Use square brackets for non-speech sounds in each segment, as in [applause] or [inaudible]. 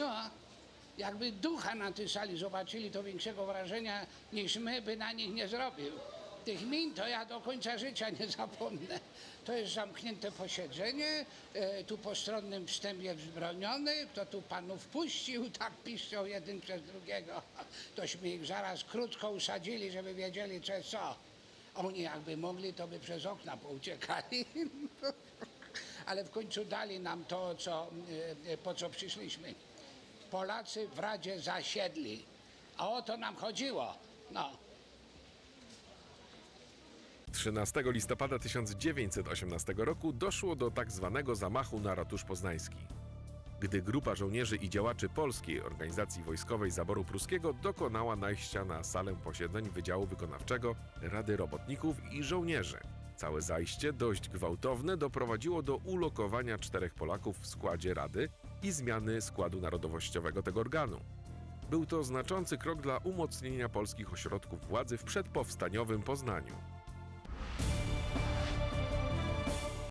No, jakby ducha na tej sali zobaczyli, to większego wrażenia niż my by na nich nie zrobił. Tych min to ja do końca życia nie zapomnę. To jest zamknięte posiedzenie, e, tu po stronnym wstępie wzbroniony, kto tu panów puścił, tak piszczą jeden przez drugiego. Tośmy ich zaraz krótko usadzili, żeby wiedzieli co jest co. Oni jakby mogli, to by przez okna pouciekali. [laughs] Ale w końcu dali nam to, co, e, e, po co przyszliśmy. Polacy w Radzie zasiedli. A o to nam chodziło. No. 13 listopada 1918 roku doszło do tak zwanego zamachu na ratusz poznański. Gdy grupa żołnierzy i działaczy Polskiej Organizacji Wojskowej Zaboru Pruskiego dokonała najścia na salę posiedzeń Wydziału Wykonawczego Rady Robotników i Żołnierzy. Całe zajście, dość gwałtowne, doprowadziło do ulokowania czterech Polaków w składzie Rady i zmiany składu narodowościowego tego organu. Był to znaczący krok dla umocnienia polskich ośrodków władzy w przedpowstaniowym Poznaniu.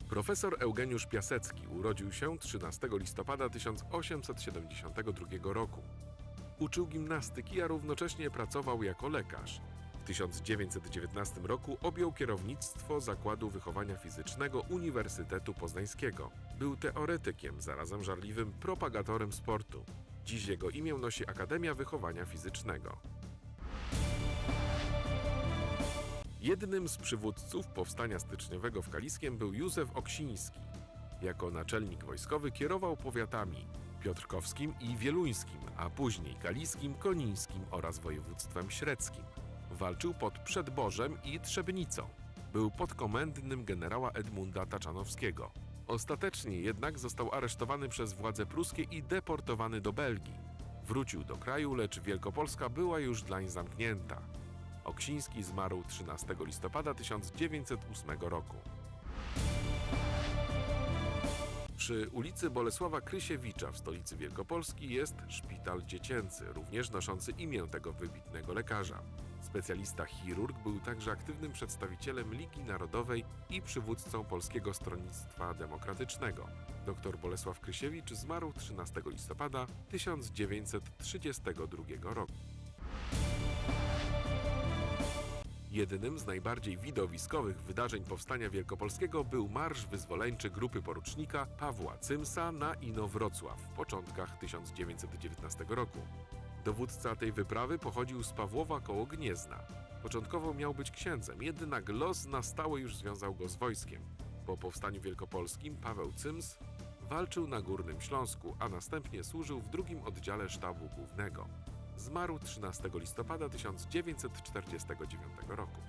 Profesor Eugeniusz Piasecki urodził się 13 listopada 1872 roku. Uczył gimnastyki, a równocześnie pracował jako lekarz. W 1919 roku objął kierownictwo Zakładu Wychowania Fizycznego Uniwersytetu Poznańskiego. Był teoretykiem, zarazem żarliwym propagatorem sportu. Dziś jego imię nosi Akademia Wychowania Fizycznego. Jednym z przywódców powstania styczniowego w Kaliskiem był Józef Oksiński. Jako naczelnik wojskowy kierował powiatami piotrkowskim i wieluńskim, a później kaliskim, konińskim oraz województwem średzkim. Walczył pod Przedbożem i Trzebnicą. Był podkomendnym generała Edmunda Taczanowskiego. Ostatecznie jednak został aresztowany przez władze pruskie i deportowany do Belgii. Wrócił do kraju, lecz Wielkopolska była już dlań zamknięta. Oksiński zmarł 13 listopada 1908 roku. Przy ulicy Bolesława Krysiewicza w stolicy Wielkopolski jest szpital dziecięcy, również noszący imię tego wybitnego lekarza. Specjalista chirurg był także aktywnym przedstawicielem Ligi Narodowej i przywódcą Polskiego Stronnictwa Demokratycznego. Dr Bolesław Krysiewicz zmarł 13 listopada 1932 roku. Jednym z najbardziej widowiskowych wydarzeń powstania wielkopolskiego był Marsz Wyzwoleńczy Grupy Porucznika Pawła Cymsa na Inowrocław w początkach 1919 roku. Dowódca tej wyprawy pochodził z Pawłowa koło Gniezna. Początkowo miał być księdzem, jednak los na stałe już związał go z wojskiem. Po powstaniu wielkopolskim Paweł Cyms walczył na Górnym Śląsku, a następnie służył w drugim oddziale sztabu głównego. Zmarł 13 listopada 1949 roku.